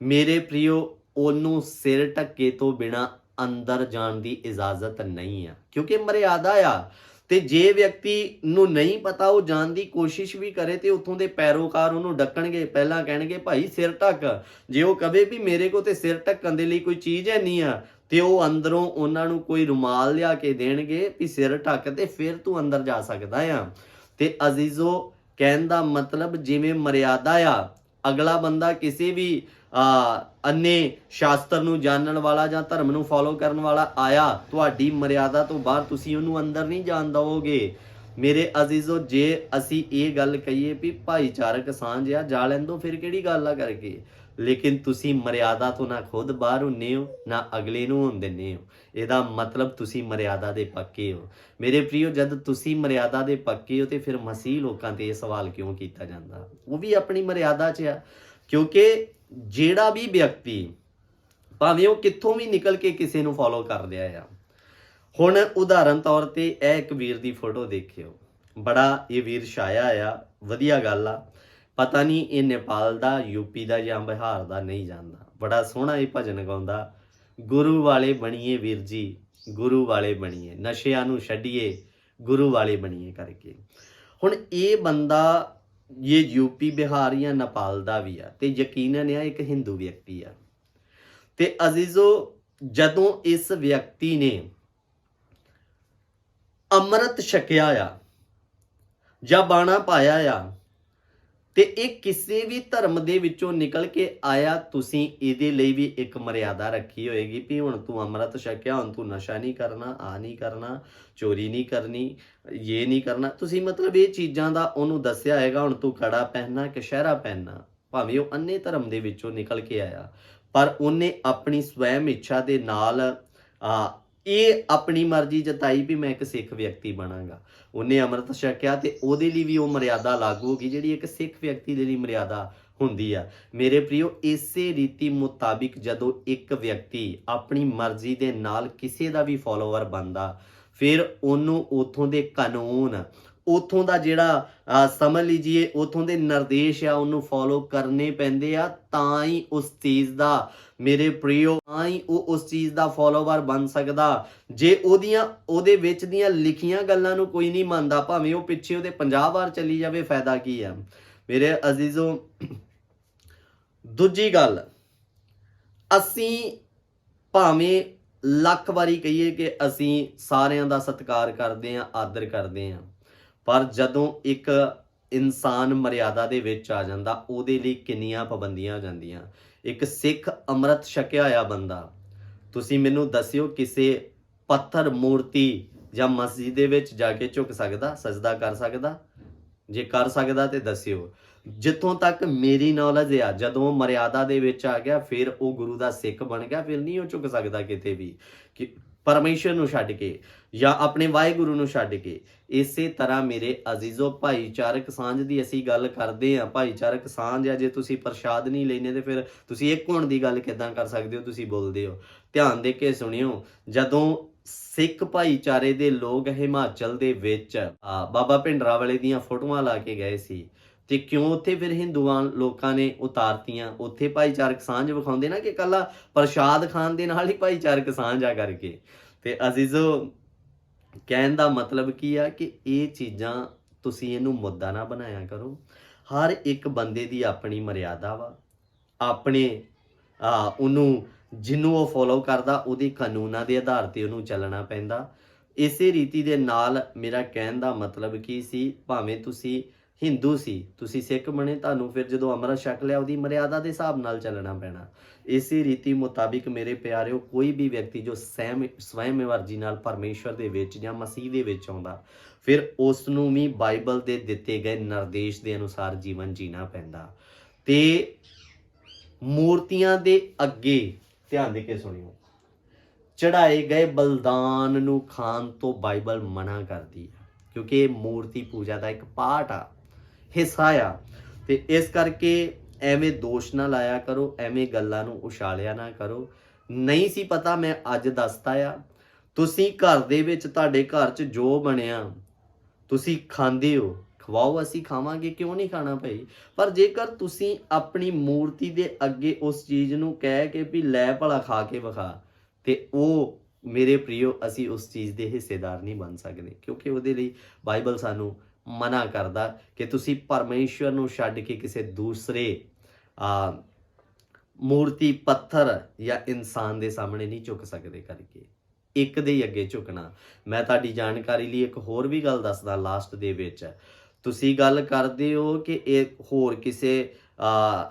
ਮੇਰੇ ਪ੍ਰਿਓ ਉਹਨੂੰ ਸਿਰ ਢੱਕੇ ਤੋਂ ਬਿਨਾ ਅੰਦਰ ਜਾਣ ਦੀ ਇਜਾਜ਼ਤ ਨਹੀਂ ਆ। ਕਿਉਂਕਿ ਮਰਿਆਦਾ ਆ ਤੇ ਜੇ ਵਿਅਕਤੀ ਨੂੰ ਨਹੀਂ ਪਤਾ, ਉਹ ਜਾਣ ਦੀ ਕੋਸ਼ਿਸ਼ ਵੀ ਕਰੇ ਤੇ ਉੱਥੋਂ ਦੇ ਪੈਰੋਕਾਰ ਉਹਨੂੰ ਡੱਕਣਗੇ, ਪਹਿਲਾਂ ਕਹਿਣਗੇ, ਭਾਈ, ਸਿਰ ਢੱਕ। ਜੇ ਉਹ ਕਵੇ ਵੀ ਮੇਰੇ ਕੋ ਤੇ ਸਿਰ ਢੱਕਣ ਦੇ ਲਈ ਕੋਈ ਚੀਜ਼ ਹੈ ਨਹੀਂ ਆ, ਤੇ ਉਹ ਅੰਦਰੋਂ ਉਹਨਾਂ ਨੂੰ ਕੋਈ ਰੁਮਾਲ ਲਿਆ ਕੇ ਦੇਣਗੇ ਵੀ ਸਿਰ ਢੱਕ ਤੇ ਫਿਰ ਤੂੰ ਅੰਦਰ ਜਾ ਸਕਦਾ ਆ। ਤੇ ਅਜ਼ੀਜ਼ੋ ਕਹਿਣ ਦਾ ਮਤਲਬ ਜਿਵੇਂ ਮਰਿਆਦਾ ਆ, ਅਗਲਾ ਬੰਦਾ ਕਿਸੇ ਵੀ, ਆ ਅੰਨੇ ਸ਼ਾਸਤਰ ਨੂੰ ਜਾਣਨ ਵਾਲਾ ਜਾਂ ਧਰਮ ਨੂੰ ਫੋਲੋ ਕਰਨ ਵਾਲਾ ਆਇਆ, ਤੁਹਾਡੀ ਮਰਿਆਦਾ ਤੋਂ ਬਾਹਰ ਤੁਸੀਂ ਉਹਨੂੰ ਅੰਦਰ ਨਹੀਂ ਜਾਣ ਦਵੋਗੇ। ਮੇਰੇ ਅਜ਼ੀਜ਼ੋ, ਜੇ ਅਸੀਂ ਇਹ ਗੱਲ ਕਹੀਏ ਵੀ ਭਾਈਚਾਰਕ ਸਾਂਝ ਆ, ਜਾ ਲੈਂਦੋ, ਫਿਰ ਕਿਹੜੀ ਗੱਲ ਆ ਕਰਕੇ? ਲੇਕਿਨ ਤੁਸੀਂ ਮਰਿਆਦਾ ਤੋਂ ਨਾ ਖੁਦ ਬਾਹਰ ਹੁੰਨੇ ਹੋ, ਨਾ ਅਗਲੇ ਨੂੰ ਹੋਣ ਦਿੰਦੇ ਹੋ। ਇਹਦਾ ਮਤਲਬ ਤੁਸੀਂ ਮਰਿਆਦਾ ਦੇ ਪੱਕੇ ਹੋ। ਮੇਰੇ ਪ੍ਰਿਓ ਜਦ ਤੁਸੀਂ ਮਰਿਆਦਾ ਦੇ ਪੱਕੇ ਹੋ ਤੇ ਫਿਰ ਮਸੀਹ ਲੋਕਾਂ ਤੇ ਇਹ ਸਵਾਲ ਕਿਉਂ ਕੀਤਾ ਜਾਂਦਾ? ਉਹ ਵੀ ਆਪਣੀ ਮਰਿਆਦਾ 'ਚ ਆ। ਕਿਉਂਕਿ ਜਿਹੜਾ ਵੀ ਵਿਅਕਤੀ ਭਾਵੇਂ ਉਹ ਕਿੱਥੋਂ ਵੀ ਨਿਕਲ ਕੇ ਕਿਸੇ ਨੂੰ ਫੋਲੋ ਕਰ ਰਿਹਾ ਆ, ਹੁਣ ਉਦਾਹਰਨ ਤੌਰ ਤੇ ਇਹ ਇੱਕ ਵੀਰ ਦੀ ਫੋਟੋ ਦੇਖਿਓ। ਬੜਾ ਇਹ ਵੀਰ ਛਾਇਆ ਆ, ਵਧੀਆ ਗੱਲ ਆ। ਪਤਾ ਨਹੀਂ ਇਹ ਨੇਪਾਲ ਦਾ ਯੂਪੀ ਦਾ ਜਾਂ ਬਿਹਾਰ ਦਾ ਨਹੀਂ ਜਾਂਦਾ। ਬੜਾ ਸੋਹਣਾ ਇਹ ਭਜਨ ਗਾਉਂਦਾ। ਗੁਰੂ ਵਾਲੇ ਬਣੀਏ ਵੀਰ ਜੀ, ਗੁਰੂ ਵਾਲੇ ਬਣੀਏ। ਨਸ਼ਿਆਂ ਨੂੰ ਛੱਡੀਏ, ਗੁਰੂ ਵਾਲੇ ਬਣੀਏ ਕਰਕੇ। ਹੁਣ ਇਹ ਬੰਦਾ ਇਹ ਯੂਪੀ, ਬਿਹਾਰ ਜਾਂ ਨੇਪਾਲ ਦਾ ਵੀ ਆ ਤੇ ਯਕੀਨਨ ਇਹ ਇੱਕ ਹਿੰਦੂ ਵਿਅਕਤੀ ਆ। ਤੇ ਅਜ਼ੀਜ਼ੋ, ਜਦੋਂ ਇਸ ਵਿਅਕਤੀ ਨੇ ਅੰਮ੍ਰਿਤ ਛਕਿਆ ਆ ਜਾਂ ਬਾਣਾ ਪਾਇਆ ਆ ਤੇ ਇਹ ਕਿਸੇ ਵੀ ਧਰਮ ਦੇ ਵਿੱਚੋਂ ਨਿਕਲ ਕੇ ਆਇਆ, ਤੁਸੀਂ ਇਹਦੇ ਲਈ ਵੀ ਇੱਕ ਮਰਿਆਦਾ ਰੱਖੀ ਹੋਏਗੀ ਵੀ ਹੁਣ ਤੂੰ ਅੰਮ੍ਰਿਤ ਛਕਿਆ, ਹੁਣ ਤੂੰ ਨਸ਼ਾ ਨਹੀਂ ਕਰਨਾ ਆ ਨਹੀਂ ਕਰਨਾ, ਚੋਰੀ ਨਹੀਂ ਕਰਨੀ ਇਹ ਨਹੀਂ ਕਰਨਾ। ਤੁਸੀਂ ਮਤਲਬ ਇਹ ਚੀਜ਼ਾਂ ਦਾ ਉਹਨੂੰ ਦੱਸਿਆ ਹੋਏਗਾ, ਹੁਣ ਤੂੰ ਕੜਾ ਪਹਿਨਣਾ ਕਿ ਸ਼ਹਿਰਾ ਪਹਿਨਣਾ? ਭਾਵੇਂ ਉਹ ਅੰਨੇ ਧਰਮ ਦੇ ਵਿੱਚੋਂ ਨਿਕਲ ਕੇ ਆਇਆ, ਪਰ ਉਹਨੇ ਆਪਣੀ ਸਵੈਮ ਇੱਛਾ ਦੇ ਨਾਲ, ਆ ਇਹ ਆਪਣੀ ਮਰਜ਼ੀ ਜਤਾਈ ਵੀ ਮੈਂ ਇੱਕ ਸਿੱਖ ਵਿਅਕਤੀ ਬਣਾਂਗਾ। ਉਹਨੇ ਅੰਮ੍ਰਿਤ ਛਕਿਆ ਤੇ ਉਹਦੇ ਲਈ ਵੀ ਉਹ ਮਰਿਆਦਾ ਲਾਗੂ ਹੋ ਗਈ, ਜਿਹੜੀ ਇੱਕ ਸਿੱਖ ਵਿਅਕਤੀ ਦੇ ਲਈ ਮਰਿਆਦਾ ਹੁੰਦੀ ਆ। ਮੇਰੇ ਪ੍ਰਿਓ, ਇਸੇ ਰੀਤੀ ਮੁਤਾਬਿਕ ਜਦੋਂ ਇੱਕ ਵਿਅਕਤੀ ਆਪਣੀ ਮਰਜ਼ੀ ਦੇ ਨਾਲ ਕਿਸੇ ਦਾ ਵੀ ਫਾਲੋਅਰ ਬਣਦਾ, ਫਿਰ ਉਹਨੂੰ ਉਥੋਂ ਦੇ ਕਾਨੂੰਨ ਉਥੋਂ ਦਾ ਜਿਹੜਾ ਸਮਝ ਲੀਜੀਏ, ਉਥੋਂ ਦੇ ਨਿਰਦੇਸ਼ ਆ, ਉਹਨੂੰ ਫੋਲੋ ਕਰਨੇ ਪੈਂਦੇ ਆ, ਤਾਂ ਹੀ ਉਸ ਚੀਜ਼ ਦਾ ਮੇਰੇ ਪ੍ਰਿਓ ਤਾਂ ਹੀ ਉਹ ਉਸ ਚੀਜ਼ ਦਾ ਫੋਲੋਵਰ ਬਣ ਸਕਦਾ। ਜੇ ਉਹਦੀਆਂ, ਉਹਦੇ ਵਿੱਚ ਦੀਆਂ ਲਿਖੀਆਂ ਗੱਲਾਂ ਨੂੰ ਕੋਈ ਨਹੀਂ ਮੰਨਦਾ, ਭਾਵੇਂ ਉਹ ਪਿੱਛੇ ਉਹਦੇ 50 ਵਾਰ ਚੱਲੀ ਜਾਵੇ, ਫਾਇਦਾ ਕੀ ਆ? ਮੇਰੇ ਅਜ਼ੀਜ਼ੋ, ਦੂਜੀ ਗੱਲ, ਅਸੀਂ ਭਾਵੇਂ ਲੱਖ ਵਾਰੀ ਕਹੀਏ ਕਿ ਅਸੀਂ ਸਾਰਿਆਂ ਦਾ ਸਤਿਕਾਰ ਕਰਦੇ ਆਂ ਆਦਰ ਕਰਦੇ ਆਂ ਪਰ ਜਦੋਂ ਇੱਕ ਇਨਸਾਨ ਮਰਿਆਦਾ ਦੇ ਵਿੱਚ ਆ ਜਾਂਦਾ, ਉਹਦੇ ਲਈ ਕਿੰਨੀਆਂ ਪਾਬੰਦੀਆਂ ਹੋ ਜਾਂਦੀਆਂ। ਇੱਕ ਸਿੱਖ ਅੰਮ੍ਰਿਤ ਛਕਿਆ ਹੋਇਆ ਬੰਦਾ, ਤੁਸੀਂ ਮੈਨੂੰ ਦੱਸਿਓ ਕਿਸੇ ਪੱਥਰ ਮੂਰਤੀ ਜਾਂ ਮਸਜਿਦ ਦੇ ਵਿੱਚ ਜਾ ਕੇ ਝੁਕ ਸਕਦਾ, ਸਜਦਾ ਕਰ ਸਕਦਾ? ਜੇ ਕਰ ਸਕਦਾ ਤੇ ਦੱਸਿਓ। ਜਿੱਥੋਂ ਤੱਕ ਮੇਰੀ ਨੌਲੇਜ ਆ, ਜਦੋਂ ਮਰਿਆਦਾ ਦੇ ਵਿੱਚ ਆ ਗਿਆ, ਫਿਰ ਉਹ ਗੁਰੂ ਦਾ ਸਿੱਖ ਬਣ ਗਿਆ, ਫਿਰ ਨਹੀਂ ਉਹ ਝੁਕ ਸਕਦਾ ਕਿਤੇ ਵੀ। ਕਿ ਪਰਮੇਸ਼ਰ ਨੂੰ ਛੱਡ ਕੇ ਜਾਂ ਆਪਣੇ ਵਾਹਿਗੁਰੂ ਨੂੰ ਛੱਡ ਕੇ, ਇਸੇ ਤਰ੍ਹਾਂ ਮੇਰੇ ਅਜ਼ੀਜ਼ੋ ਭਾਈਚਾਰਕ ਸਾਂਝ ਦੀ ਅਸੀਂ ਗੱਲ ਕਰਦੇ ਆ ਭਾਈਚਾਰਕ ਸਾਂਝ ਆ, ਜੇ ਤੁਸੀਂ ਪ੍ਰਸ਼ਾਦ ਨਹੀਂ ਲੈਨੇ ਤੇ ਫਿਰ ਤੁਸੀਂ ਇੱਕ ਹੋਣ ਦੀ ਗੱਲ ਕਿਦਾਂ ਕਰ ਸਕਦੇ ਹੋ? ਤੁਸੀਂ ਬੋਲਦੇ ਹੋ। ਧਿਆਨ ਦੇ ਕੇ ਸੁਣਿਓ, ਜਦੋਂ ਸਿੱਖ ਭਾਈਚਾਰੇ ਦੇ ਲੋਕ ਹਿਮਾਚਲ ਦੇ ਵਿੱਚ ਬਾਬਾ ਭਿੰਡਰਾ ਵਾਲੇ ਦੀਆਂ ਫੋਟੋਆਂ ਲਾ ਕੇ ਗਏ ਸੀ ਤੇ ਕਿਉਂ ਉੱਥੇ ਫਿਰ ਹਿੰਦੂਆਂ ਲੋਕਾਂ ਨੇ ਉਤਾਰਤੀਆਂ? ਉੱਥੇ ਭਾਈਚਾਰਕ ਸਾਂਝ ਵਿਖਾਉਂਦੇ ਨਾ ਕਿ ਕੱਲਾ ਪ੍ਰਸ਼ਾਦ ਖਾਣ ਦੇ ਨਾਲ ਹੀ ਭਾਈਚਾਰਕ ਸਾਂਝ ਆ ਕਰਕੇ। ਤੇ ਅਜ਼ੀਜ਼ੋ, ਕਹਿਣ ਦਾ ਮਤਲਬ ਕੀ ਆ ਕਿ ਇਹ ਚੀਜ਼ਾਂ ਤੁਸੀਂ ਇਹਨੂੰ ਮੁੱਦਾ ਨਾ ਬਣਾਇਆ ਕਰੋ। ਹਰ ਇੱਕ ਬੰਦੇ ਦੀ ਆਪਣੀ ਮਰਿਆਦਾ ਵਾ। ਆਪਣੇ, ਆ, ਉਹਨੂੰ ਜਿਹਨੂੰ ਉਹ ਫੋਲੋ ਕਰਦਾ, ਉਹਦੇ ਕਾਨੂੰਨਾਂ ਦੇ ਆਧਾਰ ਤੇ ਉਹਨੂੰ ਚੱਲਣਾ ਪੈਂਦਾ। ਇਸੇ ਰੀਤੀ ਦੇ ਨਾਲ ਮੇਰਾ ਕਹਿਣ ਦਾ ਮਤਲਬ ਕੀ ਸੀ? ਭਾਵੇਂ ਤੁਸੀਂ ਹਿੰਦੂ ਸੀ, ਤੁਸੀਂ ਸਿੱਖ ਬਣੇ, ਤੁਹਾਨੂੰ ਫਿਰ ਜਦੋਂ ਅੰਮ੍ਰਿਤ ਛਕ ਲਿਆ, ਉਹਦੀ ਮਰਿਆਦਾ ਦੇ ਹਿਸਾਬ ਨਾਲ ਚੱਲਣਾ ਪੈਣਾ। ਇਸੇ ਰੀਤੀ ਮੁਤਾਬਿਕ ਮੇਰੇ ਪਿਆਰਿਓ, ਕੋਈ ਵੀ ਵਿਅਕਤੀ ਜੋ ਸਵੈਮ ਸਵੈਮ ਮਰਜ਼ੀ ਨਾਲ ਪਰਮੇਸ਼ਵਰ ਦੇ ਵਿੱਚ ਜਾਂ ਮਸੀਹ ਦੇ ਵਿੱਚ ਆਉਂਦਾ, ਫਿਰ ਉਸ ਨੂੰ ਵੀ ਬਾਈਬਲ ਦੇ ਦਿੱਤੇ ਗਏ ਨਿਰਦੇਸ਼ ਦੇ ਅਨੁਸਾਰ ਜੀਵਨ ਜੀਣਾ ਪੈਂਦਾ। ਤੇ ਮੂਰਤੀਆਂ ਦੇ ਅੱਗੇ, ਧਿਆਨ ਦੇ ਕੇ ਸੁਣਿਓ ਚੜਾਏ ਗਏ ਬਲਦਾਨ ਨੂੰ ਖਾਣ ਤੋਂ ਬਾਈਬਲ ਮਨਾ ਕਰਦੀ ਹੈ ਕਿਉਂਕਿ ਇਹ ਮੂਰਤੀ ਪੂਜਾ ਦਾ ਇੱਕ ਪਾਰਟ ਆ। ਹਿੱਸਾ ਆ। ਤੇ ਇਸ ਕਰਕੇ ਐਵੇਂ ਦੋਸ਼ ਨਾ ਲਾਇਆ ਕਰੋ, ਐਵੇਂ ਗੱਲਾਂ ਨੂੰ ਉਛਾਲਿਆ ਨਾ ਕਰੋ। ਨਹੀਂ ਸੀ ਪਤਾ ਮੈਂ ਅੱਜ ਦੱਸਤਾ ਆ, ਤੁਸੀਂ ਘਰ ਦੇ ਵਿੱਚ ਤੁਹਾਡੇ ਘਰ 'ਚ ਜੋ ਬਣਿਆ, ਤੁਸੀਂ ਖਾਂਦੇ ਹੋ। ਖਵਾਓ, ਅਸੀਂ ਖਾਵਾਂਗੇ, ਕਿਉਂ ਨਹੀਂ ਖਾਣਾ ਭਾਈ? ਪਰ ਜੇਕਰ ਤੁਸੀਂ ਆਪਣੀ ਮੂਰਤੀ ਦੇ ਅੱਗੇ ਉਸ ਚੀਜ਼ ਨੂੰ ਕਹਿ ਕੇ ਵੀ ਲੈ ਭਲਾ ਖਾ ਕੇ ਵਿਖਾ, ਤੇ ਉਹ ਮੇਰੇ ਪ੍ਰਿਓ ਅਸੀਂ ਉਸ ਚੀਜ਼ ਦੇ ਹਿੱਸੇਦਾਰ ਨਹੀਂ ਬਣ ਸਕਦੇ, ਕਿਉਂਕਿ ਉਹਦੇ ਲਈ ਬਾਈਬਲ ਸਾਨੂੰ ਮਨਾ ਕਰਦਾ ਕਿ ਤੁਸੀਂ ਪਰਮੇਸ਼ਵਰ ਨੂੰ ਛੱਡ ਕੇ ਕਿਸੇ ਦੂਸਰੇ, ਆ, ਮੂਰਤੀ, ਪੱਥਰ ਜਾਂ ਇਨਸਾਨ ਦੇ ਸਾਹਮਣੇ ਨਹੀਂ ਝੁਕ ਸਕਦੇ ਕਰਕੇ। ਇੱਕ ਦੇ ਹੀ ਅੱਗੇ ਝੁਕਣਾ। ਮੈਂ ਤੁਹਾਡੀ ਜਾਣਕਾਰੀ ਲਈ ਇੱਕ ਹੋਰ ਵੀ ਗੱਲ ਦੱਸਦਾ ਲਾਸਟ ਦੇ ਵਿੱਚ। ਤੁਸੀਂ ਗੱਲ ਕਰਦੇ ਹੋ ਕਿ ਇਹ ਹੋਰ ਕਿਸੇ, ਆ,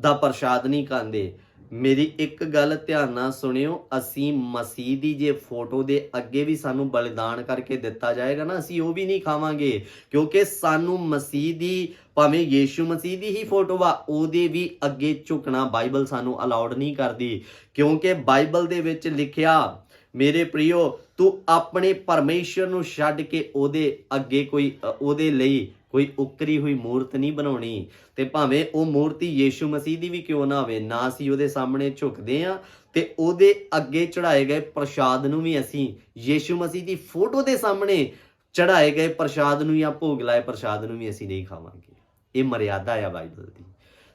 ਦਾ ਪ੍ਰਸ਼ਾਦ ਨਹੀਂ ਖਾਂਦੇ। ਮੇਰੀ ਇੱਕ ਗੱਲ ਧਿਆਨ ਨਾਲ ਸੁਣਿਓ, ਅਸੀਂ ਮਸੀਹ ਦੀ ਜੇ ਫੋਟੋ ਦੇ ਅੱਗੇ ਵੀ ਸਾਨੂੰ ਬਲੀਦਾਨ ਕਰਕੇ ਦਿੱਤਾ ਜਾਏਗਾ ਨਾ, ਅਸੀਂ ਉਹ ਵੀ ਨਹੀਂ ਖਾਵਾਂਗੇ, ਕਿਉਂਕਿ ਸਾਨੂੰ ਮਸੀਹ ਦੀ, ਭਾਵੇਂ ਯੀਸ਼ੂ ਮਸੀਹ ਦੀ ਹੀ ਫੋਟੋ ਆ, ਉਹਦੇ ਵੀ ਅੱਗੇ ਝੁਕਣਾ ਬਾਈਬਲ ਸਾਨੂੰ ਅਲਾਉਡ ਨਹੀਂ ਕਰਦੀ, ਕਿਉਂਕਿ ਬਾਈਬਲ ਦੇ ਵਿੱਚ ਲਿਖਿਆ, ਮੇਰੇ ਪ੍ਰਿਓ ਤੂੰ ਆਪਣੇ ਪਰਮੇਸ਼ਰ ਨੂੰ ਛੱਡ ਕੇ ਉਹਦੇ ਅੱਗੇ ਕੋਈ ਉਹਦੇ ਲਈ ਕੋਈ ਉਕਰੀ ਹੋਈ ਮੂਰਤ ਨਹੀਂ ਬਣਾਉਣੀ ਤੇ ਭਾਵੇਂ ਉਹ ਮੂਰਤੀ ਯੀਸ਼ੂ ਮਸੀਹ ਦੀ ਵੀ ਕਿਉਂ ਨਾ ਹੋਵੇ ਨਾ ਅਸੀਂ ਉਹਦੇ ਸਾਹਮਣੇ ਝੁਕਦੇ ਆ ਤੇ ਉਹਦੇ ਅੱਗੇ ਚੜਾਏ ਗਏ ਪ੍ਰਸ਼ਾਦ ਨੂੰ ਵੀ ਅਸੀਂ ਯੀਸ਼ੂ ਮਸੀਹ ਦੀ ਫੋਟੋ ਦੇ ਸਾਹਮਣੇ ਚੜਾਏ ਗਏ ਪ੍ਰਸ਼ਾਦ ਨੂੰ ਜਾਂ ਭੋਗ ਲਾਏ ਪ੍ਰਸ਼ਾਦ ਨੂੰ ਵੀ ਅਸੀਂ ਨਹੀਂ ਖਾਵਾਂਗੇ। ਇਹ ਮਰਿਆਦਾ ਆ ਬਾਈਬਲ ਦੀ।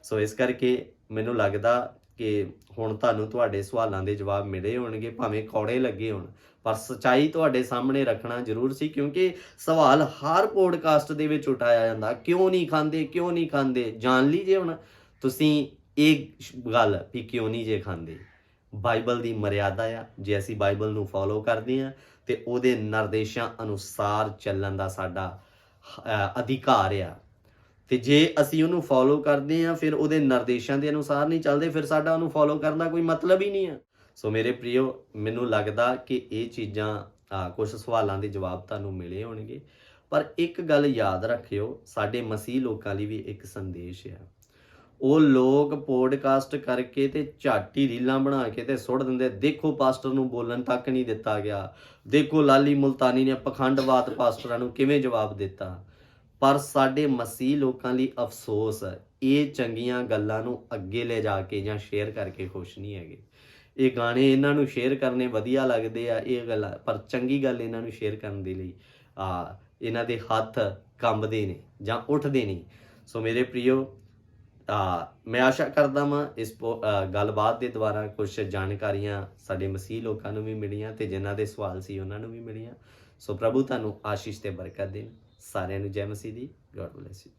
ਸੋ ਇਸ ਕਰਕੇ ਮੈਨੂੰ ਲੱਗਦਾ ਕਿ ਹੁਣ ਤੁਹਾਨੂੰ ਤੁਹਾਡੇ ਸਵਾਲਾਂ ਦੇ ਜਵਾਬ ਮਿਲੇ ਹੋਣਗੇ, ਭਾਵੇਂ ਕੌੜੇ ਲੱਗੇ ਹੋਣ ਪਰ ਸਚਾਈ ਤੁਹਾਡੇ ਸਾਹਮਣੇ ਰੱਖਣਾ ਜ਼ਰੂਰ ਸੀ, ਕਿਉਂਕਿ ਸਵਾਲ ਹਰ ਪੋਡਕਾਸਟ ਦੇ ਵਿੱਚ ਉਠਾਇਆ ਜਾਂਦਾ, ਕਿਉਂ ਨਹੀਂ ਖਾਂਦੇ, ਕਿਉਂ ਨਹੀਂ ਖਾਂਦੇ, ਜਾਣ ਲੀਜੇ ਹੁਣ। ਤੁਸੀਂ ਇਹ ਗੱਲ ਵੀ ਕਿਉਂ ਨਹੀਂ ਜੇ ਖਾਂਦੇ? ਬਾਈਬਲ ਦੀ ਮਰਿਆਦਾ ਆ, ਜੇ ਅਸੀਂ ਬਾਈਬਲ ਨੂੰ ਫੋਲੋ ਕਰਦੇ ਆ ਤੇ ਉਹਦੇ ਨਿਰਦੇਸ਼ਾਂ ਅਨੁਸਾਰ ਚੱਲਣ ਦਾ ਸਾਡਾ ਅਧਿਕਾਰ ਆ। ਤੇ ਜੇ ਅਸੀਂ ਉਹਨੂੰ ਫੋਲੋ ਕਰਦੇ ਆ ਫਿਰ ਉਹਦੇ ਨਿਰਦੇਸ਼ਾਂ ਦੇ ਅਨੁਸਾਰ ਨਹੀਂ ਚੱਲਦੇ, ਫਿਰ ਸਾਡਾ ਉਹਨੂੰ ਫੋਲੋ ਕਰਨ ਦਾ ਕੋਈ ਮਤਲਬ ਹੀ ਨਹੀਂ ਆ। ਸੋ ਮੇਰੇ ਪ੍ਰਿਓ ਮੈਨੂੰ ਲੱਗਦਾ ਕਿ ਇਹ ਚੀਜ਼ਾਂ ਕੁਝ ਸਵਾਲਾਂ ਦੇ ਜਵਾਬ ਤੁਹਾਨੂੰ ਮਿਲੇ ਹੋਣਗੇ। ਪਰ ਇੱਕ ਗੱਲ ਯਾਦ ਰੱਖਿਓ, ਸਾਡੇ ਮਸੀਹ ਲੋਕਾਂ ਲਈ ਵੀ ਇੱਕ ਸੰਦੇਸ਼ ਹੈ। ਉਹ ਲੋਕ ਪੋਡਕਾਸਟ ਕਰਕੇ ਤੇ ਝਾਟੀ ਰੀਲਾਂ ਬਣਾ ਕੇ ਤੇ ਸੁੱਟ ਦਿੰਦੇ, ਦੇਖੋ ਪਾਸਟਰ ਨੂੰ ਬੋਲਣ ਤੱਕ ਨਹੀਂ ਦਿੱਤਾ ਗਿਆ। ਦੇਖੋ ਲਾਲੀ ਮੁਲਤਾਨੀ ਨੇ ਪਖੰਡਵਾਦ ਪਾਸਟਰਾਂ ਨੂੰ ਕਿਵੇਂ ਜਵਾਬ ਦਿੱਤਾ। ਪਰ ਸਾਡੇ ਮਸੀਹ ਲੋਕਾਂ ਲਈ ਅਫਸੋਸ ਹੈ, ਇਹ ਚੰਗੀਆਂ ਗੱਲਾਂ ਨੂੰ ਅੱਗੇ ਲੈ ਜਾ ਕੇ ਜਾਂ ਸ਼ੇਅਰ ਕਰਕੇ ਖੁਸ਼ ਨਹੀਂ ਹੈਗੇ। ਇਹ ਗਾਣੇ ਇਹਨਾਂ ਨੂੰ ਸ਼ੇਅਰ ਕਰਨੇ ਵਧੀਆ ਲੱਗਦੇ ਆ, ਇਹ ਗੱਲਾਂ ਪਰ ਚੰਗੀ ਗੱਲ ਇਹਨਾਂ ਨੂੰ ਸ਼ੇਅਰ ਕਰਨ ਦੇ ਲਈ, ਆ, ਇਹਨਾਂ ਦੇ ਹੱਥ ਕੰਬਦੇ ਨੇ ਜਾਂ ਉੱਠਦੇ ਨਹੀਂ। ਸੋ ਮੇਰੇ ਪ੍ਰਿਓ ਆ, ਮੈਂ ਆਸ਼ਾ ਕਰਦਾ ਹਾਂ ਇਸ ਪੋ- ਗੱਲਬਾਤ ਦੇ ਦੁਆਰਾ ਕੁਝ ਜਾਣਕਾਰੀਆਂ ਸਾਡੇ ਮਸੀਹ ਲੋਕਾਂ ਨੂੰ ਵੀ ਮਿਲੀਆਂ ਤੇ ਜਿਨ੍ਹਾਂ ਦੇ ਸਵਾਲ ਸੀ ਉਹਨਾਂ ਨੂੰ ਵੀ ਮਿਲੀਆਂ। ਸੋ ਪ੍ਰਭੂ ਤੁਹਾਨੂੰ ਆਸ਼ੀਸ਼ ਤੇ ਬਰਕਤ ਦੇਣ। ਸਾਰਿਆਂ ਨੂੰ ਜੈ ਮਸੀਹ ਦੀ ਗੋਡ ਬlesਸ ਯੂ